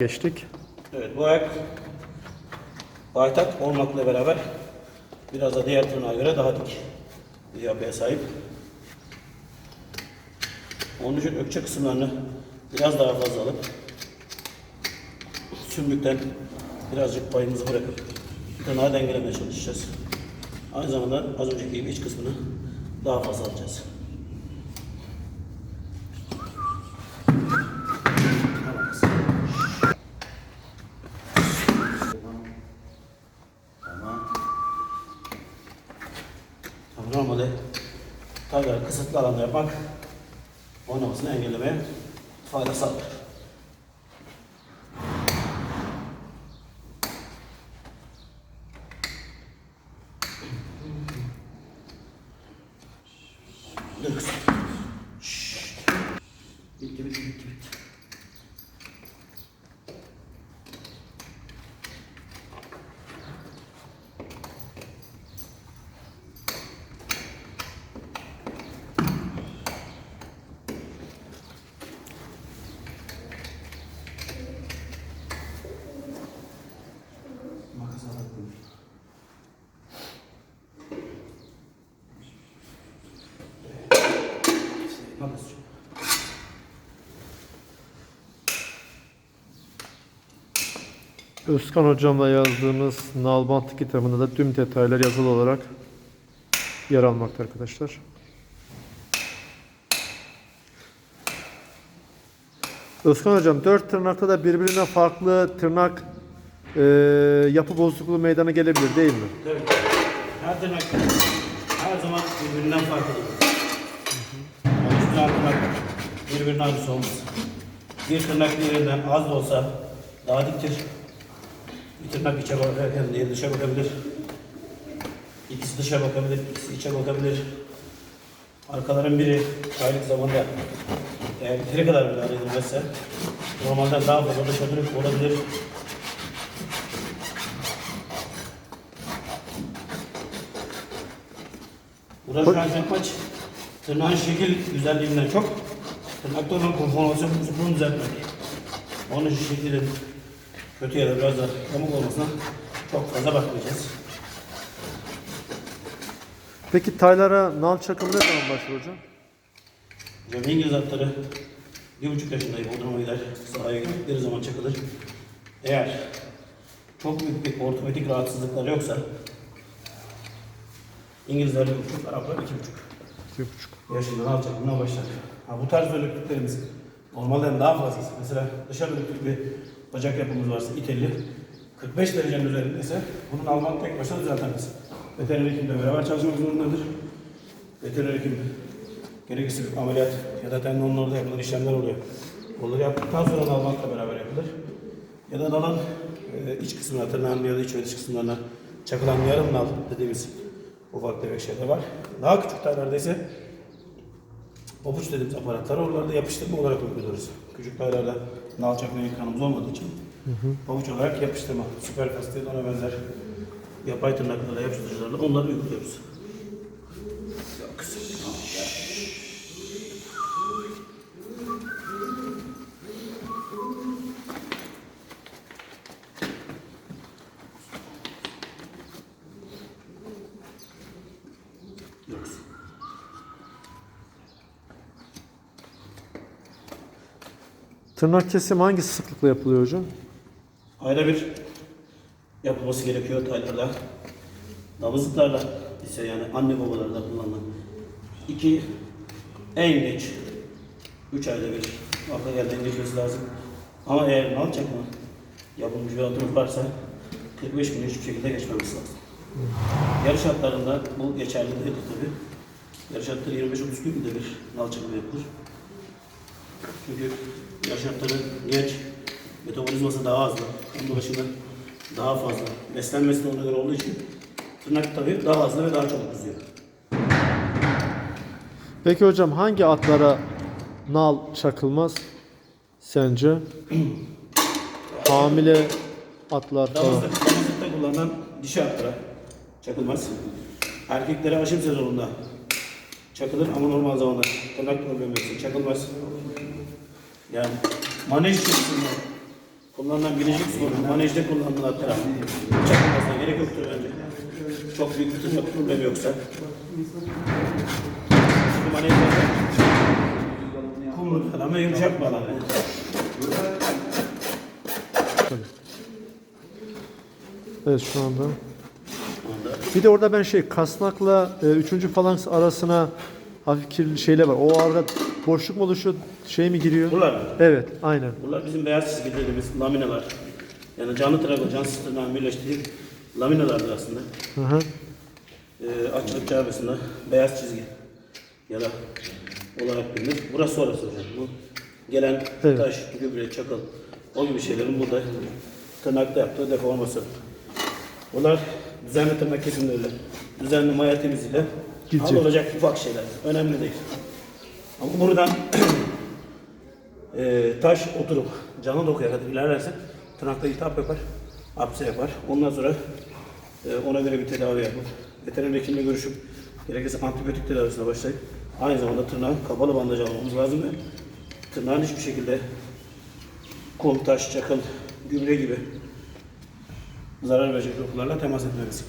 geçtik. Evet bu ayak baytak olmakla beraber biraz da diğer tırnağa göre daha dik bir yapıya sahip. Onun için ökçe kısımlarını biraz daha fazla alıp sümükten birazcık payımızı bırakıp tırnağı dengelemeye çalışacağız. Aynı zamanda az önceki gibi iç kısmını daha fazla alacağız. Normalde tabii kısıtlı alanda yapmak oynamasını engellemeye fayda sağlar. Makas. Özkan hocamla yazdığımız Nalbant kitabında da tüm detaylar yazılı olarak yer almakta arkadaşlar. Özkan hocam dört tırnakta da birbirinden farklı tırnak eee, yapı bozukluğu meydana gelebilir değil mi? Tabii. Her tırnak her zaman birbirinden farklıdır. Zaman tırnak birbirine aynısı olmaz. Bir tırnak diğerinden az da olsa daha diktir. Bir tırnak içe bakarken diğeri dışa bakabilir. İkisi dışa bakabilir, ikisi içe bakabilir. Arkaların biri aylık zamanda eğer bitire kadar müdahale edilmezse normalden daha fazla dışa dönük olabilir. Uğraşan yapmaç tırnağın şekil güzelliğinden çok tırnakta olan konformasyon bozukluğunu düzeltmek. Onun için şekilin kötü ya da biraz da yamuk olmasına çok fazla bakmayacağız. Peki taylara nal çakımı ne zaman başlıyor hocam? Hocam İngiliz atları bir buçuk yaşındayım Bodrum'a gider. Sahaya gittikleri zaman çakılır. Eğer çok büyük bir ortopedik rahatsızlıkları yoksa İngilizler bir buçuk, Araplar iki buçuk. Bir buçuk. Yaşından alacak buna başlar. Ha, bu tarz bölüklüklerimiz normalden daha fazlası. Mesela dışa bölüklük bir bacak yapımız varsa itelli 45 derecenin üzerindeyse bunun Alman tek başına düzeltemez. Veteriner hekimle beraber çalışmak zorundadır. Veteriner hekim gerekirse bir ameliyat ya da tendonlarda yapılan işlemler oluyor. Onları yaptıktan sonra Alman'la beraber yapılır. Ya da nalan e, iç kısmına, tırnağın ya da iç ve dış kısımlarına çakılan yarım nal dediğimiz ufak tefek şeyler var. Daha küçük taylarda ise Pabuç dediğimiz aparatlar oralarda yapıştırma olarak uyguluyoruz. Küçük taylarda nal çakma imkanımız olmadığı için pabuç olarak yapıştırma, süper kastet ona benzer yapay tırnaklarla yapıştırıcılarla onları uyguluyoruz. Tırnak kesimi hangi sıklıkla yapılıyor hocam? Ayda bir yapılması gerekiyor taylarda. Damızlıklarla ise yani anne babalarda kullanılan iki en geç üç ayda bir akla geldiğinde geçmesi lazım. Ama eğer nal çakma yapılmış bir atımız varsa 45 gün hiçbir şekilde geçmemesi lazım. Yarış atlarında bu geçerli değildir tabi. Yarış atları 25-30 günde bir nal çakma yapılır. Çünkü yaş atları genç, metabolizması daha azdı. Kan dolaşımı daha fazla. Beslenmesi de ona göre olduğu için tırnak tabii daha hızlı ve daha çabuk uzuyor. Peki hocam hangi atlara nal çakılmaz sence? Hamile atlar falan. Damızlık, damızlıkta kullanılan dişi atlara çakılmaz. Erkeklere aşım sezonunda çakılır ama normal zamanda tırnak problemi çakılmaz. Yani manej içerisinde Kullanılan birinci kısmı manejde kullanılan taraf. Çakılmasına gerek yoktur bence. Çok büyük bir tırnak problemi yoksa. Çünkü manejde kumlu bir alan ve yumuşak bir alan. yani. Evet şu anda. Bir de orada ben şey kasnakla e, üçüncü falans arasına hafif kirli şeyler var. O arada boşluk mu oluşuyor? Şey mi giriyor? Bunlar mı? Evet, aynen. Bunlar bizim beyaz çizgi dediğimiz laminalar. Yani canlı tırnakla cansız tırnağın birleştiği laminalardır aslında. Hı hı. Ee, açılıp çarpısında beyaz çizgi ya da olarak bilinir. Burası orası hocam. Bu gelen Evet. taş, gübre, çakıl o gibi şeylerin burada tırnakta yaptığı deformasyon. Bunlar düzenli tırnak kesimleriyle, düzenli maya temizliğiyle Gidecek. olacak ufak şeyler. Önemli değil. Ama buradan e, taş oturup canlı dokuya kadar ilerlerse tırnakta iltihap yapar, apse yapar. Ondan sonra e, ona göre bir tedavi yapıp veteriner hekimle görüşüp gerekirse antibiyotik tedavisine başlayıp aynı zamanda tırnağı kapalı bandaj almamız lazım ve tırnağın hiçbir şekilde kum, taş, çakıl, gübre gibi zarar verecek dokularla temas etmemesi.